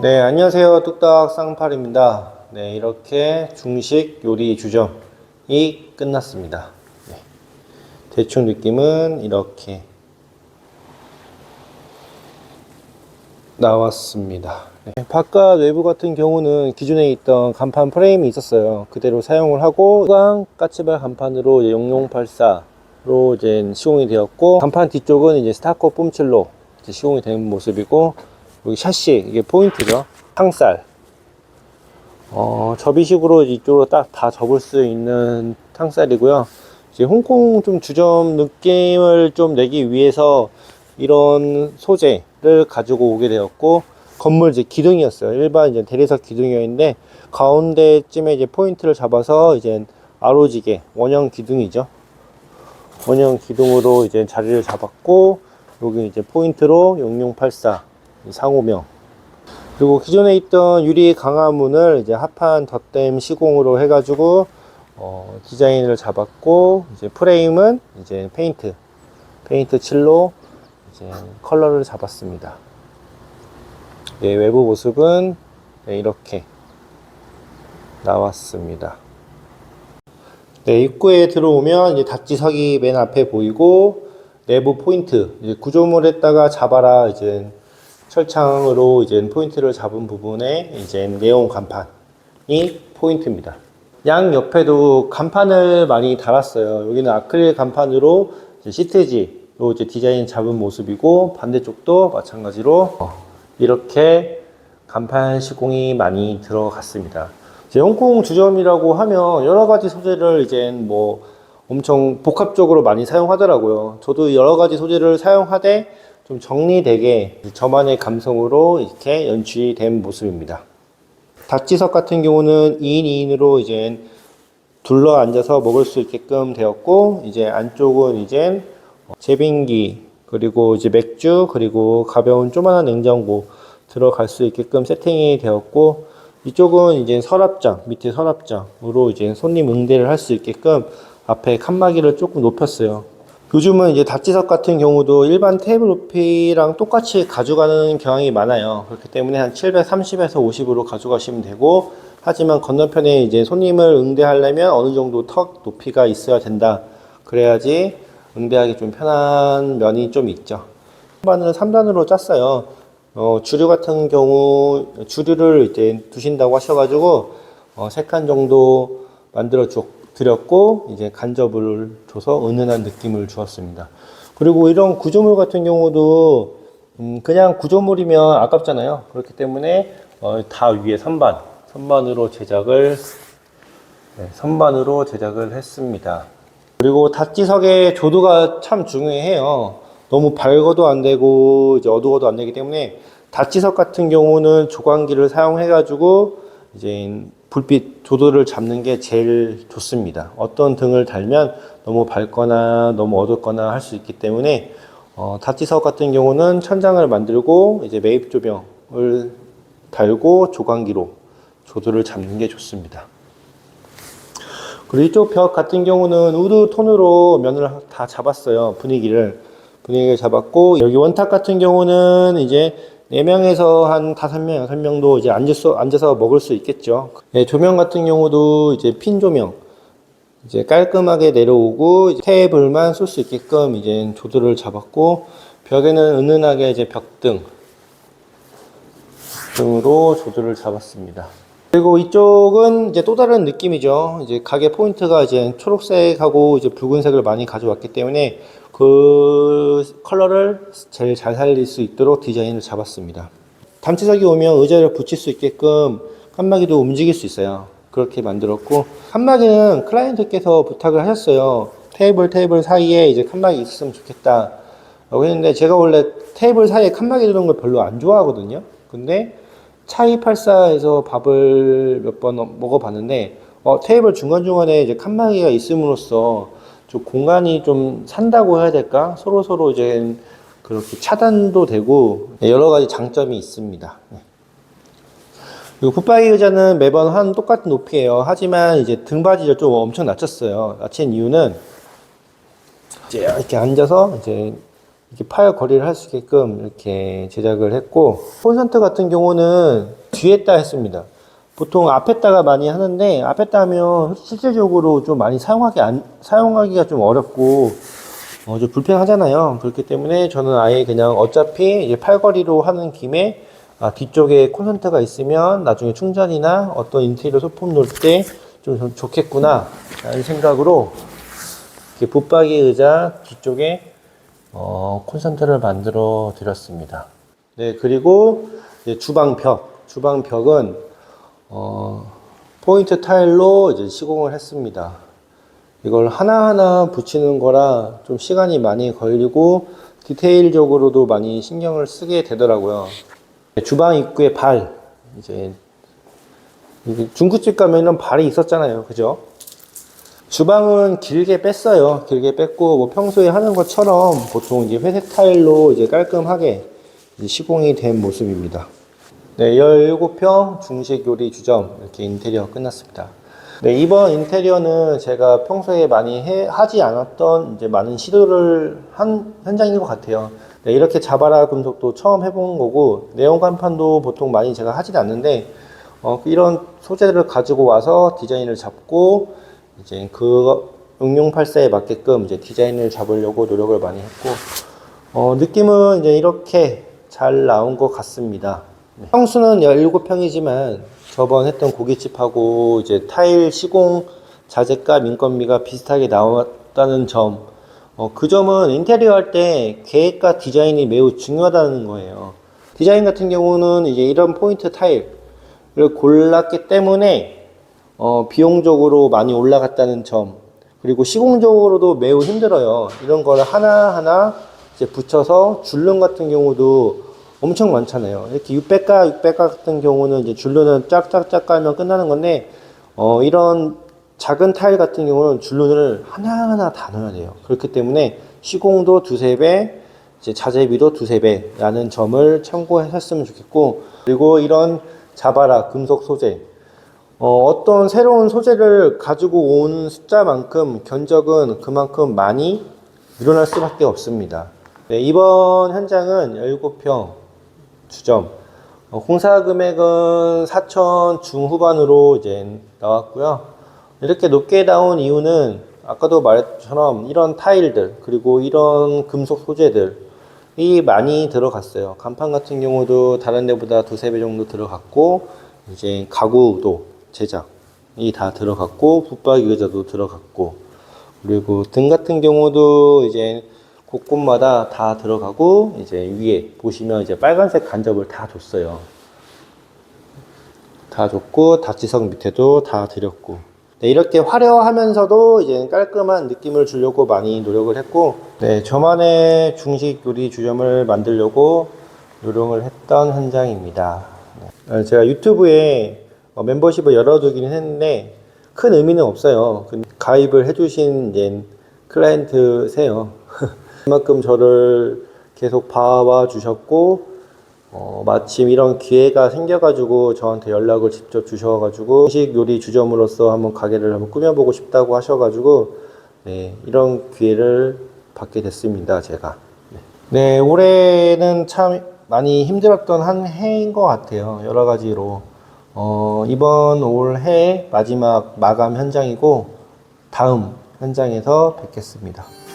네, 안녕하세요. 뚝딱 쌍팔입니다. 네, 이렇게 중식 요리 주점이 끝났습니다. 네. 대충 느낌은 이렇게 나왔습니다. 네. 바깥 외부 같은 경우는 기존에 있던 간판 프레임이 있었어요. 그대로 사용을 하고 후광 까치발 간판으로 이제 0084로 이제 시공이 되었고 간판 뒤쪽은 이제 스타코 뿜칠로 시공이 된 모습이고 여기 샤시 이게 포인트죠. 탕살. 어, 접이식으로 이쪽으로 딱 다 접을 수 있는 탕살이고요. 이제 홍콩 좀 주점 느낌을 좀 내기 위해서 이런 소재를 가지고 오게 되었고 건물 이제 기둥이었어요. 일반 이제 대리석 기둥이었는데 가운데쯤에 이제 포인트를 잡아서 이제 아로지게 원형 기둥이죠. 원형 기둥으로 이제 자리를 잡았고 여기 이제 포인트로 0084 상호명 그리고 기존에 있던 유리 강화문을 이제 합판 덧댐 시공으로 해가지고 어, 디자인을 잡았고 이제 프레임은 이제 페인트 페인트 칠로 이제 컬러를 잡았습니다. 네, 외부 모습은 네, 이렇게 나왔습니다. 네, 입구에 들어오면 이제 닫지석이 맨 앞에 보이고 내부 포인트 구조물에다가 잡아라 이제 철창으로 이제 포인트를 잡은 부분에 이제 네온 간판이 포인트입니다. 양 옆에도 간판을 많이 달았어요. 여기는 아크릴 간판으로 시트지로 이제 디자인 잡은 모습이고 반대쪽도 마찬가지로 어, 이렇게 간판 시공이 많이 들어갔습니다. 이제 홍콩 주점이라고 하면 여러 가지 소재를 이제 뭐 엄청 복합적으로 많이 사용하더라고요. 저도 여러 가지 소재를 사용하되 좀 정리되게 저만의 감성으로 이렇게 연출된 모습입니다. 닭지석 같은 경우는 2인 2인으로 이제 둘러 앉아서 먹을 수 있게끔 되었고 이제 안쪽은 이제 제빙기 그리고 이제 맥주 그리고 가벼운 조만한 냉장고 들어갈 수 있게끔 세팅이 되었고 이쪽은 이제 서랍장 밑에 서랍장으로 이제 손님 응대를 할 수 있게끔 앞에 칸막이를 조금 높였어요. 요즘은 이제 닭지석 같은 경우도 일반 테이블 높이랑 똑같이 가져가는 경향이 많아요. 그렇기 때문에 한 730에서 50으로 가져가시면 되고, 하지만 건너편에 이제 손님을 응대하려면 어느 정도 턱 높이가 있어야 된다. 그래야지 응대하기 좀 편한 면이 좀 있죠. 선반을 3단으로 짰어요. 어, 주류 같은 경우, 주류를 이제 두신다고 하셔가지고, 어, 3칸 정도 만들어 줬 드렸고 이제 간접을 줘서 은은한 느낌을 주었습니다. 그리고 이런 구조물 같은 경우도 음 그냥 구조물이면 아깝잖아요. 그렇기 때문에 어 다 위에 선반, 선반으로 제작을 네, 선반으로 제작을 했습니다. 그리고 닷지석의 조도가 참 중요해요. 너무 밝아도 안 되고 이제 어두워도 안 되기 때문에 닷지석 같은 경우는 조광기를 사용해가지고 이제 불빛 조도를 잡는 게 제일 좋습니다. 어떤 등을 달면 너무 밝거나 너무 어둡거나 할 수 있기 때문에 어, 닷지석 같은 경우는 천장을 만들고 이제 매입 조명을 달고 조광기로 조도를 잡는 게 좋습니다. 그리고 이쪽 벽 같은 경우는 우드 톤으로 면을 다 잡았어요. 분위기를 분위기를 잡았고 여기 원탁 같은 경우는 이제 4명에서 한 5명, 6명도 이제 앉아서, 앉아서 먹을 수 있겠죠. 네, 조명 같은 경우도 이제 핀 조명. 이제 깔끔하게 내려오고 테이블만 쏠수 있게끔 이제 조도를 잡았고 벽에는 은은하게 이제 벽등 등으로 조도를 잡았습니다. 그리고 이쪽은 이제 또 다른 느낌이죠. 이제 가게 포인트가 이제 초록색하고 이제 붉은색을 많이 가져왔기 때문에 그 컬러를 제일 잘 살릴 수 있도록 디자인을 잡았습니다. 담치석이 오면 의자를 붙일 수 있게끔 칸막이도 움직일 수 있어요. 그렇게 만들었고 칸막이는 클라이언트께서 부탁을 하셨어요. 테이블 테이블 사이에 이제 칸막이 있었으면 좋겠다. 라고 했는데 제가 원래 테이블 사이에 칸막이 두는 걸 별로 안 좋아하거든요. 근데 차이84에서 밥을 몇 번 먹어봤는데 어, 테이블 중간중간에 이제 칸막이가 있음으로써 좀 공간이 좀 산다고 해야 될까? 서로 서로 이제 그렇게 차단도 되고 여러 가지 장점이 있습니다. 네. 그리고 붙박이 의자는 매번 한 똑같은 높이에요. 하지만 이제 등받이를 좀 엄청 낮췄어요. 낮춘 이유는 이제 이렇게 앉아서 이제 이렇게 팔 거리를 할 수 있게끔 이렇게 제작을 했고 콘센트 같은 경우는 뒤에다 했습니다. 보통 앞에다가 많이 하는데 앞에다 하면 실질적으로 좀 많이 사용하기 안, 사용하기가 좀 어렵고 어, 좀 불편하잖아요. 그렇기 때문에 저는 아예 그냥 어차피 이제 팔걸이로 하는 김에 아, 뒤쪽에 콘센트가 있으면 나중에 충전이나 어떤 인테리어 소품 놓을 때 좀 좋겠구나 라는 생각으로 이렇게 붙박이 의자 뒤쪽에 어, 콘센트를 만들어 드렸습니다. 네, 그리고 이제 주방 벽. 주방 벽은 어, 포인트 타일로 이제 시공을 했습니다. 이걸 하나하나 붙이는 거라 좀 시간이 많이 걸리고 디테일적으로도 많이 신경을 쓰게 되더라고요. 주방 입구에 발, 이제 중국집 가면은 발이 있었잖아요. 그죠? 주방은 길게 뺐어요. 길게 뺐고 뭐 평소에 하는 것처럼 보통 이제 회색 타일로 이제 깔끔하게 이제 시공이 된 모습입니다. 네, 17평 중식 요리 주점 이렇게 인테리어 끝났습니다. 네, 이번 인테리어는 제가 평소에 많이 해, 하지 않았던 이제 많은 시도를 한 현장인 것 같아요. 네, 이렇게 자바라 금속도 처음 해본 거고 내용 간판도 보통 많이 제가 하진 않는데 어, 이런 소재들을 가지고 와서 디자인을 잡고 이제 그 응용 84에 맞게끔 이제 디자인을 잡으려고 노력을 많이 했고 어, 느낌은 이제 이렇게 잘 나온 것 같습니다. 네. 평수는 17평이지만 저번 했던 고깃집하고 이제 타일 시공 자재값 인건비가 비슷하게 나왔다는 점, 어, 그 점은 인테리어 할 때 계획과 디자인이 매우 중요하다는 거예요. 디자인 같은 경우는 이제 이런 포인트 타일을 골랐기 때문에 어, 비용적으로 많이 올라갔다는 점, 그리고 시공적으로도 매우 힘들어요. 이런 거를 하나하나 이제 붙여서 줄눈 같은 경우도 엄청 많잖아요. 이렇게 600가, 600가 같은 경우는 이제 줄눈을 짝짝짝 깔면 끝나는 건데, 어, 이런 작은 타일 같은 경우는 줄눈을 하나하나 다 넣어야 돼요. 그렇기 때문에 시공도 두세 배, 이제 자재비도 두세 배라는 점을 참고하셨으면 좋겠고, 그리고 이런 자바라 금속 소재, 어, 어떤 새로운 소재를 가지고 온 숫자만큼 견적은 그만큼 많이 늘어날 수밖에 없습니다. 네, 이번 현장은 17평 주점. 어, 공사 금액은 4천 중후반으로 이제 나왔고요. 이렇게 높게 나온 이유는 아까도 말했처럼 이런 타일들 그리고 이런 금속 소재들이 많이 들어갔어요. 간판 같은 경우도 다른 데보다 두세 배 정도 들어갔고 이제 가구도 제작이 다 들어갔고 붙박이 의자도 들어갔고 그리고 등 같은 경우도 이제 곳곳마다 다 들어가고 이제 위에 보시면 이제 빨간색 간접을 다 줬어요. 다 줬고 다치석 밑에도 다 드렸고 네, 이렇게 화려하면서도 이제 깔끔한 느낌을 주려고 많이 노력을 했고 네, 저만의 중식 요리 주점을 만들려고 노력을 했던 현장입니다. 네. 제가 유튜브에 어, 멤버십을 열어두기는 했는데 큰 의미는 없어요. 가입을 해주신 클라이언트세요. 그만큼 저를 계속 봐와 주셨고 어, 마침 이런 기회가 생겨가지고 저한테 연락을 직접 주셔가지고 음식 요리 주점으로서 한번 가게를 한번 꾸며보고 싶다고 하셔가지고 네, 이런 기회를 받게 됐습니다 제가 네. 네 올해는 참 많이 힘들었던 한 해인 것 같아요 여러 가지로 어, 이번 올해 마지막 마감 현장이고 다음 현장에서 뵙겠습니다.